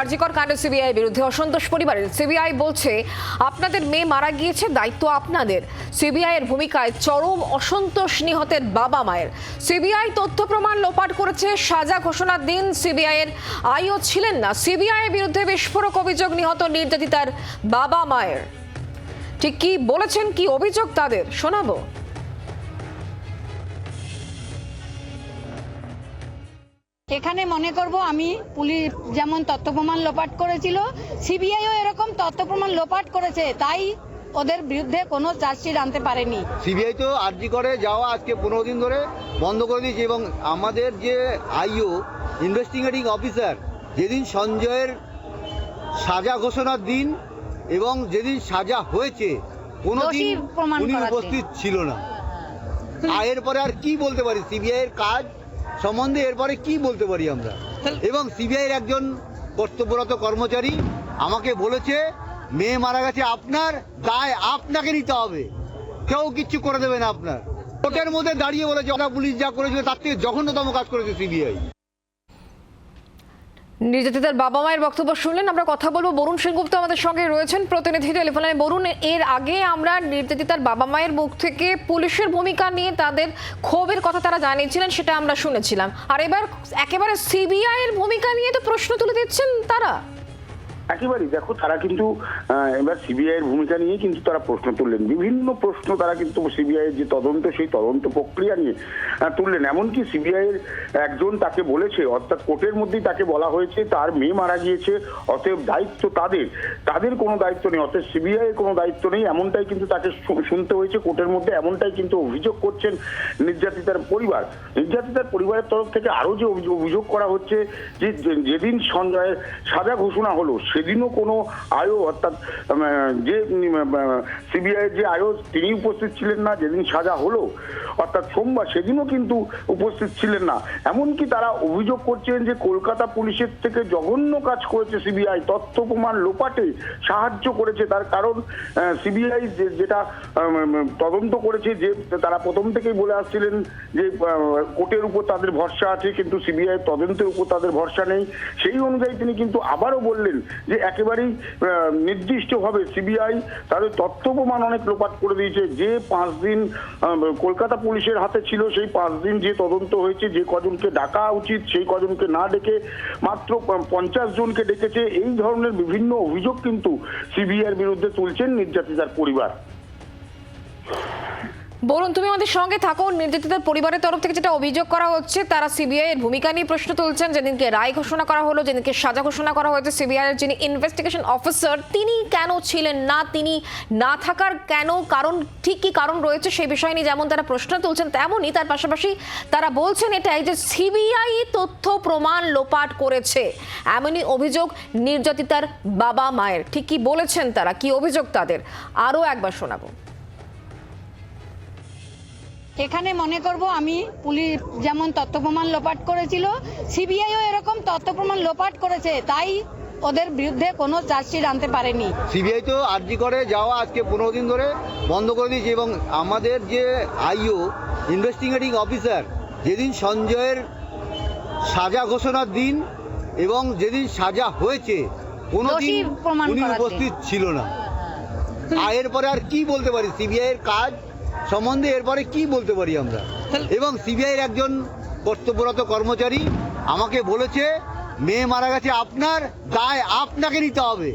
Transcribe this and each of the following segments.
আরজিকর কাণ্ডে সিবিআই বিরুদ্ধে। অসন্তোষ পরিবারের সিবিআই বলছে, আপনাদের মেয়ে মারা গিয়েছে, দায়িত্ব আপনাদের। সিবিআই এর ভূমিকায় চরম অসন্তোষ নিহতের বাবা মায়ের। সিবিআই তথ্য প্রমাণ লোপাট করেছে, সাজা ঘোষণার দিন সিবিআই এর আইও ছিলেন না। সিবিআই এর বিরুদ্ধে বিস্ফোরক অভিযোগ নিহত নির্যাতিতার বাবা মায়ের। ঠিক কি বলেছেন, কি অভিযোগ তাদের? শোনাবো। এখানে মনে করব আমি পুলিশ যেমন তথ্য প্রমাণ লোপাট করেছিল সিবিআইও এরকম তথ্য প্রমাণ লোপাট করেছে তাই ওদের বিরুদ্ধে কোনো চার্জশিট আনতে পারেনি। সিবিআই তো আরজি করে যাওয়া আজকে পনেরো দিন ধরে বন্ধ করে দিয়েছে এবং আমাদের যে আইও ইনভেস্টিগেটিং অফিসার যেদিন সঞ্জয়ের সাজা ঘোষণার দিন এবং যেদিন সাজা হয়েছে কোনো দিন উপস্থিত ছিল না। এরপরে আর কি বলতে পারি? সিবিআই এর কাজ সম্বন্ধে এরপরে কি বলতে পারি আমরা? এবং সিবিআইয়ের একজন কর্তব্যরত কর্মচারী আমাকে বলেছে, মেয়ে মারা গেছে আপনার, দায় আপনাকে নিতে হবে। কেউ কিচ্ছু করে দেবে না আপনার। কোর্টের মধ্যে দাঁড়িয়ে বলেছে ওরা পুলিশ যা করেছিল তার থেকে জঘন্যতম কাজ করেছে সিবিআই। নির্যাতিতার বাবা মায়ের বক্তব্য শুনলেন। আমরা কথা বলব। বরুণ সেনগুপ্ত আমাদের সঙ্গে রয়েছেন। প্রতিনিধি টেলিফোনে বরুণ, এর আগে আমরা নির্যাতিতার বাবা মায়ের মুখ থেকে পুলিশের ভূমিকা নিয়ে তাদের ক্ষোভের কথা তারা জানিয়েছিলেন, সেটা আমরা শুনেছিলাম। আর এবার একেবারে সিবিআই এর ভূমিকা নিয়ে তো প্রশ্ন তুলে দিচ্ছেন তারা। একেবারেই। দেখো, তারা কিন্তু এবার সিবিআই এর ভূমিকা নিয়ে কিন্তু তারা প্রশ্ন তুললেন। বিভিন্ন প্রশ্ন তারা কিন্তু সিবিআই এর যে তদন্ত, সেই তদন্ত প্রক্রিয়া নিয়ে তুললেন। এমনকি সিবিআই এর একজন তাকে বলেছে, অর্থাৎ কোর্টের মধ্যেই তাকে বলা হয়েছে, তার মেয়ে মারা গিয়েছে, অতএব দায়িত্ব তাদের। তাদের কোনো দায়িত্ব নেই অর্থাৎ সিবিআই এর কোনো দায়িত্ব নেই। এমনটাই কিন্তু তাকে শুনতে হয়েছে কোর্টের মধ্যে, এমনটাই কিন্তু অভিযোগ করছেন নির্যাতিতার পরিবার। নির্যাতিতার পরিবারের তরফ থেকে আরও যে অভিযোগ করা হচ্ছে যে- যেদিন সঞ্জয়ের সাজা ঘোষণা হলো সেদিনও কোনো আয়ো অর্থাৎ যে সিবিআই যে আয়ো তিনি উপস্থিত ছিলেন না, যেদিন সাজা হলো। অর্থাৎ সোমবার সেদিনও কিন্তু উপস্থিত ছিলেন না। এমনকি তারা অভিযোগ করছেন যে কলকাতা পুলিশের থেকে জঘন্য কাজ করেছে সিবিআই, তথ্য প্রমাণ লোপাটে সাহায্য করেছে। তার কারণ সিবিআই যেটা তদন্ত করেছে, যে, তারা প্রথম থেকেই বলে আসছিলেন যে কোর্টের উপর তাদের ভরসা আছে, কিন্তু সিবিআই তদন্তের উপর তাদের ভরসা নেই। সেই অনুযায়ী তিনি কিন্তু আবারও বললেন যে একেবারেই নির্দিষ্টভাবে সিবিআই তাদের তথ্য প্রমাণ অনেক লোপাট করে দিয়েছে। যে পাঁচ দিন কলকাতা পুলিশের হাতে ছিল, সেই পাঁচ দিন যে তদন্ত হয়েছে, যে কজনকে ডাকা উচিত, সেই কজনকে না ডেকে, মাত্র পঞ্চাশ জনকে ডেকেছে, এই ধরনের বিভিন্ন অভিযোগ কিন্তু সিবিআই এর বিরুদ্ধে তুলছেন নির্যাতিতার পরিবার। বরুণ তুমি আমাদের সঙ্গে থাকো। নির্যাতিতার পরিবারের তরফ থেকে যেটা অভিযোগ করা হচ্ছে, তারা সিবিআই এর ভূমিকা নিয়ে প্রশ্ন তুলছেন। যেদিনকে রায় ঘোষণা করা হলো, যেদিনকে সাজা ঘোষণা করা হয়েছে, সিবিআই এর যিনি ইনভেস্টিগেশন অফিসার তিনি কেন ছিলেন না, তিনি না থাকার কেন কারণ, ঠিক কি কারণ রয়েছে সেই বিষয় নিয়ে যেমন তারা প্রশ্ন তুলছেন, তেমনই তার পাশাপাশি তারা বলছেন এটাই যে সিবিআই তথ্য প্রমাণ লোপাট করেছে। এমনই অভিযোগ নির্যাতিতার বাবা মায়ের। ঠিক কি বলেছেন তারা? কি অভিযোগ তাদের? আরও একবার শোনাবো। এখানে মনে করব আমি পুলিশ যেমন তথ্য প্রমাণ লোপাট করেছিল সিবিআইও এরকম তথ্য প্রমাণ লোপাট করেছে তাই ওদের বিরুদ্ধে কোনো চার্জশিট আনতে পারেনি। সিবিআই তো আরজি করে যাওয়া আজকে পনেরো দিন ধরে বন্ধ করে দিয়েছে এবং আমাদের যে আইও ইনভেস্টিগেটিং অফিসার যেদিন সঞ্জয়ের সাজা ঘোষণার দিন এবং যেদিন সাজা হয়েছে কোনো দিন প্রমাণ উনি উপস্থিত ছিল না। আর এরপরে আর কি বলতে পারি? সিবিআই এর কাজ সম্বন্ধে এরপরে কি বলতে পারি আমরা? এবং সিবিআইয়ের একজন কর্তব্যরত কর্মচারী আমাকে বলেছে, মেয়ে মারা গেছে আপনার দায় আপনাকে নিতে হবে।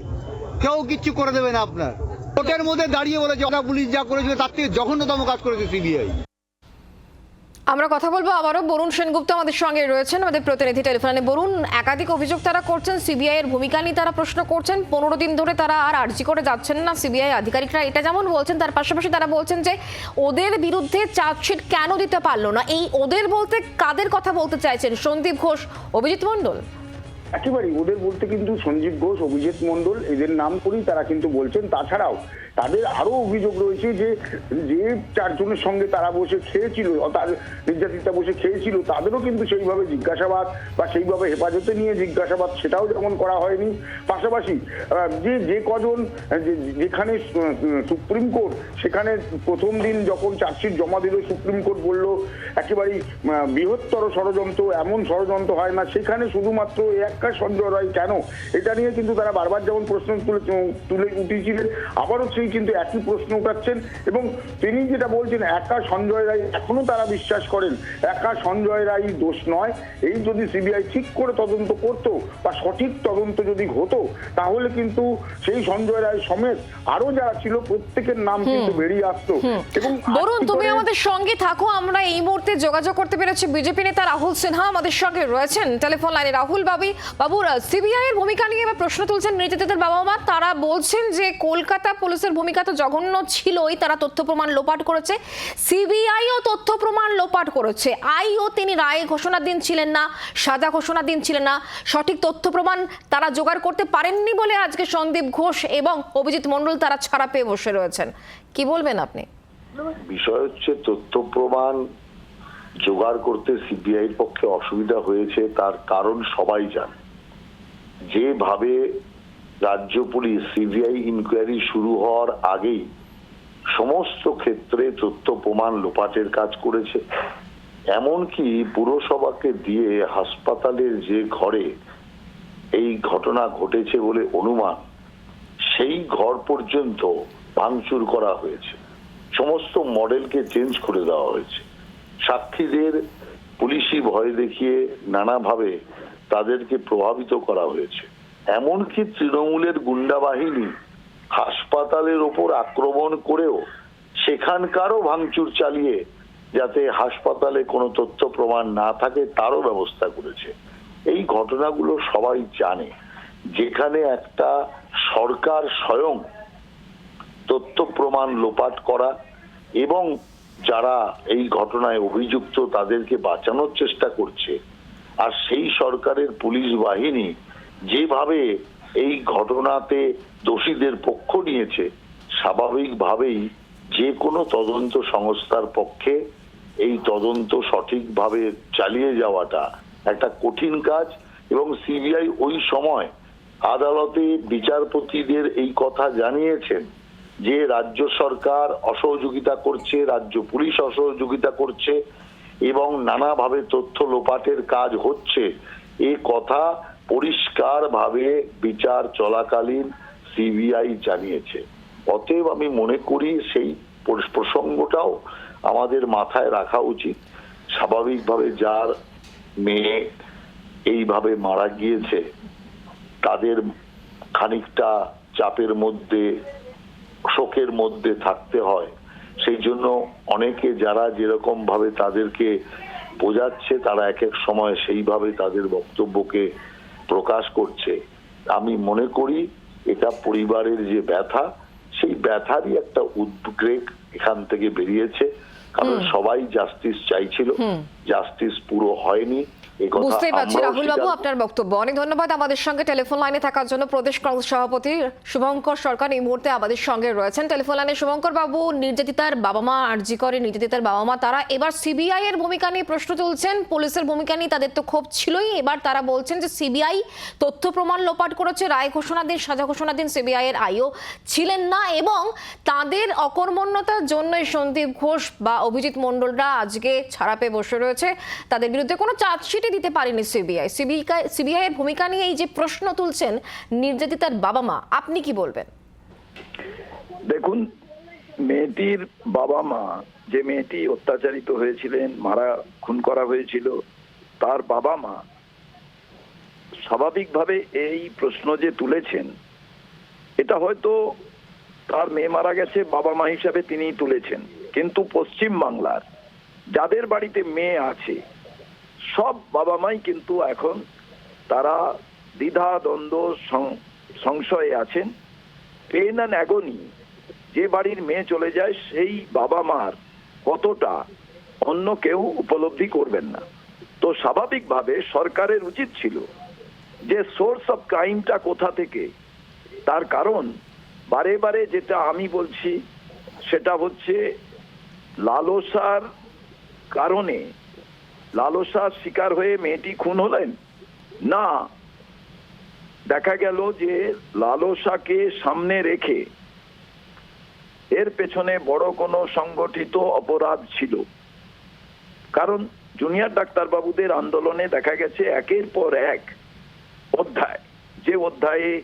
কেউ কিচ্ছু করে দেবে না আপনার। কোর্টের মধ্যে দাঁড়িয়ে বলেছে ওরা পুলিশ যা করেছিল তার থেকে জঘন্যতম কাজ করেছে সিবিআই। আমরা কথা বলব আবারও। বরুণ সেনগুপ্ত আমাদের সঙ্গে রয়েছেন, আমাদের প্রতিনিধি টেলিফোনে। বরুণ, একাধিক অভিযোগ তারা করছেন সিবিআই এর ভূমিকা নিয়ে তারা প্রশ্ন করছেন। পনেরো দিন ধরে তারা আর আর্জি করে যাচ্ছেন না সিবিআই আধিকারিকরা। এটা যেমন বলছেন, তার পাশাপাশি তারা বলছেন যে ওদের বিরুদ্ধে চার্জশিট কেন দিতে পারল না? এই ওদের বলতে কাদের কথা বলতে চাইছেন? সন্দীপ ঘোষ, অভিজিৎ মণ্ডল। একেবারেই। ওদের বলতে কিন্তু সঞ্জীব ঘোষ, অভিজিৎ মন্ডল এদের নাম করেই তারা কিন্তু বলছেন। তাছাড়াও তাদের আরও অভিযোগ রয়েছে যে যে চারজনের সঙ্গে তারা বসে খেয়েছিল তার নির্যাতিতা বসে খেয়েছিল, তাদেরও কিন্তু সেইভাবে জিজ্ঞাসাবাদ বা সেইভাবে হেফাজতে নিয়ে জিজ্ঞাসাবাদ সেটাও যেমন করা হয়নি। পাশাপাশি যে যে কজন যেখানে সুপ্রিম কোর্ট, সেখানে প্রথম দিন যখন চার্জশিট জমা দিল, সুপ্রিম কোর্ট বলল, একেবারেই বৃহত্তর ষড়যন্ত্র, এমন ষড়যন্ত্র হয় না। সেখানে শুধুমাত্র এই একা সঞ্জয় রায় কেন? এটা নিয়ে কিন্তু তারা বারবার যেমন প্রশ্ন তুলে তুলে উঠিয়েছিলেন আবারও সেই কিন্তু একই প্রশ্ন উঠাচ্ছেন এবং তিনি যেটা বলছেন একা সঞ্জয় রায় এখনও তারা বিশ্বাস করেন একা সঞ্জয় রায় দোষ নয়। এই যদি সিবিআই ঠিক করে তদন্ত করত বা সঠিক তদন্ত যদি হতো তাহলে কিন্তু সেই সঞ্জয় রায় সমেত আরও যারা ছিল প্রত্যেকের নাম কিন্তু বেরিয়ে আসতো। এবং বরুণ তুমি আমাদের সঙ্গে থাকো আমরা এই মুহূর্তে যোগাযোগ করতে পেরেছি বিজেপি নেতা রাহুল সিনহা আমাদের সঙ্গে রয়েছেন। টেলিফোন লাইনে রাহুল বাবি বাবু সিবিআই এর ভূমিকা নিয়ে এবার প্রশ্ন তুলছেন নির্যাতিতাদের বাবা মা তারা বলছেন যে কলকাতা পুলিশের ভূমিকা তো জঘন্য ছিলই, তারা তথ্য প্রমাণ লোপাট করেছে। সিবিআইও তথ্য প্রমাণ লোপাট করেছে। আইও তিনি রায় ঘোষণার দিন ছিলেন না, সাজা ঘোষণার দিন ছিলেন না। সঠিক তথ্য প্রমাণ তারা জোগাড় করতে পারেননি বলে আজকে সন্দীপ ঘোষ এবং অভিজিৎ মণ্ডল তারা ছাড়া পেয়ে বসে রয়েছেন। কি বলবেন আপনি? বিষয় হচ্ছে তথ্য প্রমাণ জোগাড় করতে সিবিআই পক্ষে অসুবিধা হয়েছে, তার কারণ সবাই জানে। যেভাবে রাজ্য পুলিশ সিবিআই ইনকোয়ারি শুরু হওয়ার আগেই সমস্ত ক্ষেত্রে তথ্য প্রমাণ লোপাটের কাজ করেছে, এমনকি পুরসভাকে দিয়ে হাসপাতালের যে ঘরে এই ঘটনা ঘটেছে বলে অনুমান, সেই ঘর পর্যন্ত ভাঙচুর করা হয়েছে। সমস্ত মডেলকে চেঞ্জ করে দেওয়া হয়েছে। সাক্ষীদের পুলিশি ভয় দেখিয়ে নানাভাবে তাদেরকে প্রভাবিত করা হয়েছে। এমনকি তৃণমূলের গুন্ডা বাহিনী হাসপাতালের ওপর আক্রমণ করেও সেখানকারও ভাঙচুর চালিয়ে যাতে হাসপাতালে কোনো তথ্য প্রমাণ না থাকে, তারও ব্যবস্থা করেছে। এই ঘটনাগুলো সবাই জানে। যেখানে একটা সরকার স্বয়ং তথ্য প্রমাণ লোপাট করা এবং যারা এই ঘটনায় অভিযুক্ত তাদেরকে বাঁচানোর চেষ্টা করছে আর সেই সরকারের পুলিশ বাহিনী যেভাবে এই ঘটনাতে দোষীদের পক্ষ নিয়েছে, স্বাভাবিকভাবেই যে কোনো তদন্ত সংস্থার পক্ষে এই তদন্ত সঠিকভাবে চালিয়ে যাওয়াটা একটা কঠিন কাজ এবং সিবিআই ওই সময় আদালতে বিচারপতিদের এই কথা জানিয়েছেন যে রাজ্য সরকার অসহযোগিতা করছে, রাজ্য পুলিশ অসহযোগিতা করছে এবং নানাভাবে তথ্য লোপাটের কাজ হচ্ছে। এ কথা পরিষ্কারভাবে বিচার চলাকালীন সিবিআই জানিয়েছে। অতএব আমি মনে করি সেই প্রসঙ্গটাও আমাদের মাথায় রাখা উচিত। স্বাভাবিকভাবে যার মেয়ে এইভাবে মারা গিয়েছে, তাদের খানিকটা চাপের মধ্যে, শোকের মধ্যে থাকতে হয়। সেই জন্য অনেকে যারা যেরকম ভাবে তাদেরকে বোঝাচ্ছে তারা এক এক সময় সেইভাবে তাদের বক্তব্যকে প্রকাশ করছে। আমি মনে করি এটা পরিবারের যে ব্যথা সেই ব্যথারই একটা উদ্বেগ এখান থেকে বেরিয়েছে। কারণ সবাই জাস্টিস চাইছিল। জাস্টিস পুরো হয়নি। বুঝতেই পারছি রাহুল বাবু আপনার বক্তব্য। অনেক ধন্যবাদ আমাদের সঙ্গে। টেলিফোন লাইনে থাকার জন্য প্রদেশ কংগ্রেস সভাপতি শুভঙ্কর সরকার এই মুহূর্তে আমাদের সঙ্গে রয়েছেন। টেলিফোন লাইনে শুভঙ্কর বাবু নির্যাতিতার বাবা মা আরজি করে নির্যাতিতার বাবা মা তারা এবার সিবিআই এর ভূমিকা নিয়ে প্রশ্ন তুলছেন। পুলিশের ভূমিকা নিয়ে তাদের তো ক্ষোভ ছিলই। এবার তারা বলছেন যে সিবিআই তথ্য প্রমাণ লোপাট করেছে রায় ঘোষণা দিন সাজা ঘোষণা দিন সিবিআই এর আইও ছিলেন না এবং তাদের অকর্মণ্যতার জন্যই সন্দীপ ঘোষ বা অভিজিৎ মণ্ডলরা আজকে ছাড়া পেয়ে বসে রয়েছে তাদের বিরুদ্ধে কোনো চার্জশিটই দিতে পারেনি সিবিআই। সিবিআই সিবিআই এর ভূমিকা নিয়ে এই যে প্রশ্ন তুলছেন নির্যাতিতার বাবা মা, আপনি কি বলবেন? দেখুন, মেয়েটির বাবা মা, যে মেয়েটি অত্যাচারিত হয়েছিলেন, মারা, খুন করা হয়েছিল, তার বাবা মা স্বাভাবিকভাবে এই প্রশ্ন যে তুলেছেন, এটা হয়তো তার মেয়ে মারা গেছে, বাবা মা হিসাবে তিনি তুলেছেন। কিন্তু পশ্চিম বাংলার যাদের বাড়িতে মেয়ে আছে, সব বাবা মাই কিন্তু এখন তারা দ্বিধা, দ্বন্দ্ব সংশয়ে আছেন। পেন অ্যান্ড অ্যাগনি, যে বাড়ির মেয়ে চলে যায়, সেই বাবা মার কতটা অন্য কেউ উপলব্ধি করবেন না। তো স্বাভাবিকভাবে সরকারের উচিত ছিল যে সোর্স অফ ক্রাইমটা কোথা থেকে, তার কারণ বারে বারে যেটা আমি বলছি, সেটা হচ্ছে লালসার কারণে লালসার শিকার হয়ে মেয়েটি খুন হলেন? না। দেখা গেল যে লালসাকে সামনে রেখে এর পেছনে বড় কোনো সংগঠিত অপরাধ ছিল। কারণ জুনিয়র ডাক্তারবাবুদের আন্দোলনে দেখা গেছে একের পর এক অধ্যায়। যে অধ্যায়ে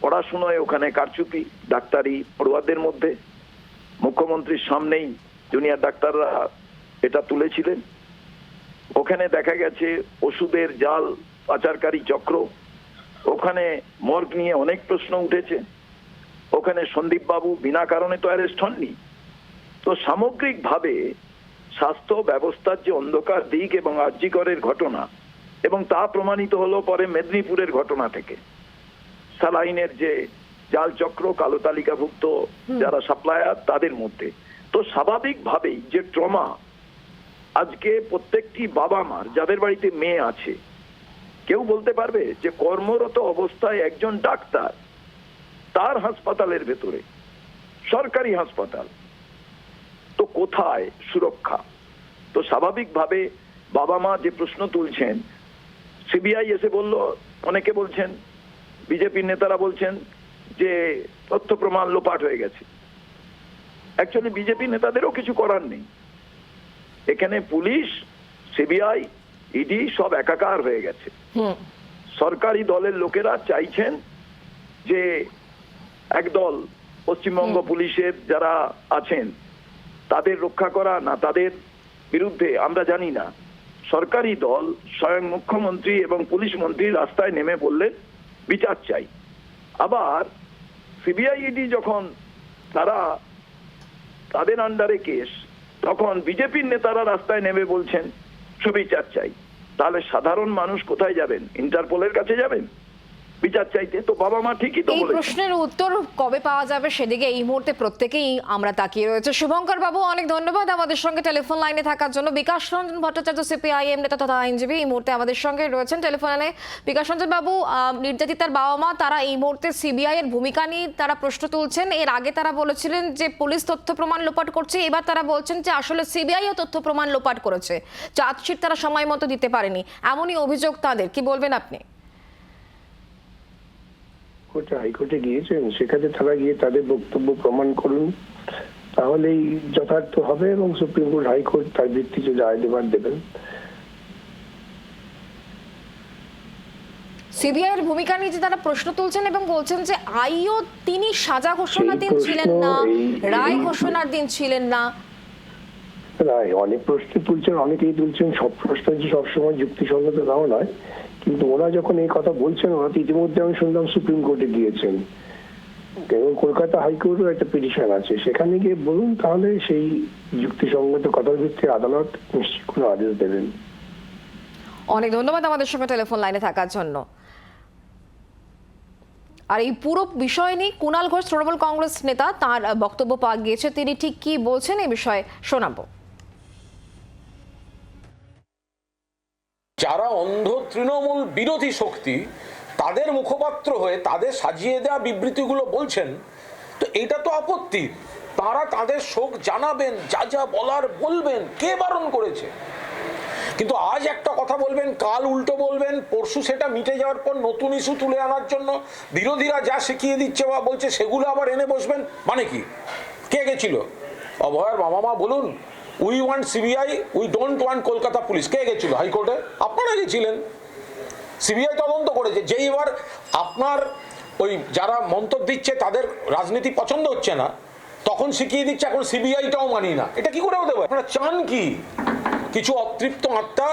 পড়াশুনোয় ওখানে কারচুপি, ডাক্তারি পড়ুয়াদের মধ্যে। মুখ্যমন্ত্রীর সামনেই জুনিয়র ডাক্তাররা এটা তুলেছিলেন। ওখানে দেখা গেছে ওষুধের জাল পাচারকারী চক্র। ওখানে মর্গ নিয়ে অনেক প্রশ্ন উঠেছে। ওখানে সন্দীপ বাবু বিনা কারণে তো অ্যারেস্ট হননি। তো সামগ্রিকভাবে স্বাস্থ্য ব্যবস্থার যে অন্ধকার দিক এবং আর্যিকরের ঘটনা এবং তা প্রমাণিত হলো পরে মেদিনীপুরের ঘটনা থেকে। স্যালাইনের যে জাল চক্র কালো তালিকাভুক্ত যারা সাপ্লায়ার তাদের মধ্যে। তো স্বাভাবিকভাবেই যে ট্রমা আজকে প্রত্যেকটি বাবা মার, যাদের বাড়িতে মেয়ে আছে, কেউ বলতে পারবে যে কর্মরত অবস্থায় একজন ডাক্তার তার হাসপাতালের ভেতরে, সরকারি হাসপাতাল। তো কোথায় সুরক্ষা? তো স্বাভাবিকভাবে বাবা মা যে প্রশ্ন তুলছেন, সিবিআই এসে বলল, অনেকে বলছেন, বিজেপির নেতারা বলছেন যে তথ্য প্রমাণ লোপাট হয়ে গেছে। অ্যাকচুয়ালি বিজেপি নেতাদেরও কিছু করার নেই। এখানে পুলিশ সিবিআই ইডি সব একাকার হয়ে গেছে। সরকারি দলের লোকেরা চাইছেন যে একদল পশ্চিমবঙ্গ পুলিশের যারা আছেন তাদের রক্ষা করা না তাদের বিরুদ্ধে আমরা জানি না। সরকারি দল স্বয়ং মুখ্যমন্ত্রী এবং পুলিশ মন্ত্রী রাস্তায় নেমে বললেন বিচার চাই। আবার সিবিআই ইডি যখন তারা তাদের আন্ডারে কেস তখন বিজেপির নেতারা রাস্তায় নেমে বলছেন, সুবিচার চাই। তাহলে সাধারণ মানুষ কোথায় যাবেন? ইন্টারপোলের কাছে যাবেন? বিচার চাইতে। তো বাবা মা ঠিকই তো এই প্রশ্নের উত্তর কবে পাওয়া যাবে সেদিকে এই মুহূর্তে প্রত্যেকেই আমরা তাকিয়ে রয়েছে। শুভঙ্কর বাবু অনেক ধন্যবাদ আমাদের সঙ্গে টেলিফোন লাইনে থাকার জন্য। বিকাশ রঞ্জন ভট্টাচার্য সিপিআইএম নেতা তথা আইনজীবী এই মুহূর্তে আমাদের সঙ্গে রয়েছেন টেলিফোন লাইনে। বিকাশ রঞ্জন বাবু নির্যাতিতার বাবা মা তারা এই মুহূর্তে সিবিআই এর ভূমিকা নিয়ে তারা প্রশ্ন তুলছেন। এর আগে তারা বলেছিলেন যে পুলিশ তথ্য প্রমাণ লোপাট করছে। এবার তারা বলছেন যে আসলে সিবিআইও তথ্য প্রমাণ লোপাট করেছে। চার্জশিট তারা সময় মতো দিতে পারেনি। এমনই অভিযোগ তাদের। কি বলবেন আপনি? কোর্টে হাইকোর্টে গিয়েছেন সেখানে তারা গিয়ে তাদের বক্তব্য প্রমাণ করুন। তাহলেই যথার্থ হবে এবং সুপ্রিম কোর্ট হাইকোর্ট তার ভিত্তিতে রায় দেবার দেবেন। সিবিআই এর ভূমিকা নিয়ে যে তারা প্রশ্ন তুলছেন এবং বলছেন যে আইও তিনি সাজা ঘোষণার দিন ছিলেন না রায় ঘোষণার দিন ছিলেন না। রায় অনেক প্রশ্ন তুলছেন অনেকেই তুলছেন সব প্রশ্ন যে সবসময় যুক্তিসঙ্গত তাও নয়। কিন্তু ওরা যখন এই কথা বলছেন, ওরা তো ইতিমধ্যে আমি শুনলাম সুপ্রিম কোর্টে গিয়েছেন। এবং কলকাতা হাইকোর্টেও একটা পিটিশন আছে। সেখানে গিয়ে বলুন তাহলে সেই যুক্তিসঙ্গত কথার ভিত্তিতে আদালত নিশ্চিত কোনো আদেশ দেবেন। অনেক ধন্যবাদ আমাদের সঙ্গে টেলিফোন লাইনে থাকার জন্য। আর এই পুরো বিষয় নিয়ে কুণাল ঘোষ, তৃণমূল কংগ্রেস নেতা, তার বক্তব্য পাওয়া গিয়েছে। তিনি ঠিক কি বলছেন এই বিষয়ে শোনাবো। যারা অন্ধ তৃণমূল বিরোধী শক্তি, তাদের মুখপাত্র হয়ে তাদের সাজিয়ে দেওয়া বিবৃতিগুলো বলছেন, তো এটা তো আপত্তি। তারা তাদের শোক জানাবেন, যা যা বলার বলবেন, কে বারণ করেছে? কিন্তু আজ একটা কথা বলবেন, কাল উল্টো বলবেন, পরশু সেটা মিটে যাওয়ার পর নতুন ইস্যু তুলে আনার জন্য বিরোধীরা যা শিখিয়ে দিচ্ছে বা বলছে, সেগুলো আবার এনে বসবেন মানে কি? কে গেছিল? অভয়ের বাবা মা বলুন। We want CBI we don't want Kolkata police কে গেছিল? হাইকোর্টে? আপনারা গেছিলেন। সিবিআই তদন্ত করেছে। যেই এবার আপনার ওই যারা মন্তব্য দিচ্ছে, তাদের রাজনীতি পছন্দ হচ্ছে না, তখন শিখিয়ে দিচ্ছে, এখন সিবিআইটাও মানি না। এটা কি করে হতে পারে আপনারা চান কি? কিছু অতৃপ্ত আত্মা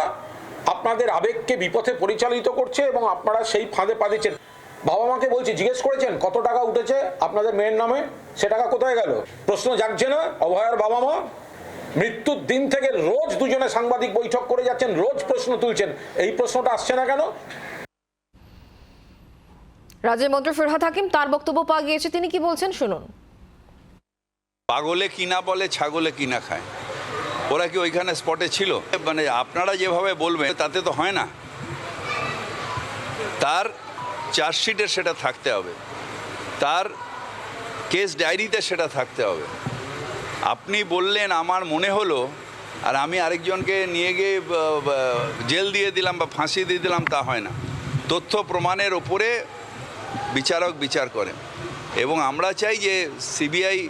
আপনাদের আবেগকে বিপথে পরিচালিত করছে এবং আপনারা সেই ফাঁদে পাদিয়েছেন বাবা মাকে বলছি, জিজ্ঞেস করেছেন, কত টাকা উঠেছে আপনাদের মেয়ের নামে? সে টাকা কোথায় গেল? প্রশ্ন জাগছে না? অভয়ার বাবা মা মৃত্যুর দিন থেকে রোজ দুজনে সাংবাদিক বৈঠক করে যাচ্ছেন রোজ প্রশ্ন তুলছেন। এই প্রশ্নটা আসছে না কেন? রাজ্যের মন্ত্রী ফিরহাদ হাকিম তার বক্তব্য পাওয়া গিয়েছে। তিনি কি বলছেন? শুনুন। পাগলে কিনা বলে ছাগলে কিনা খায়। ওরা কি ওইখানে স্পটে ছিল? মানে আপনারা যেভাবে বলবেন তাতে তো হয় না। তার চার্জশিটে সেটা থাকতে হবে। তার কেস ডায়েরিতে সেটা থাকতে হবে। আপনি বললেন, আমার মনে হলো, আর আমি আরেকজনকে নিয়ে গিয়ে জেল দিয়ে দিলাম বা ফাঁসি দিয়ে দিলাম, তা হয় না। তথ্য প্রমাণের ওপরে বিচারক বিচার করেন। এবং আমরা চাই যে সিবিআই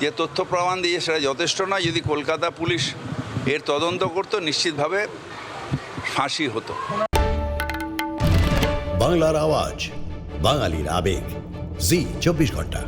যে তথ্য প্রমাণ দিয়ে সেটা যথেষ্ট নয়। যদি কলকাতা পুলিশ এর তদন্ত করতো, নিশ্চিতভাবে ফাঁসি হতো। বাংলার আওয়াজ, বাঙালির আবেগ। জি, চব্বিশ ঘণ্টা।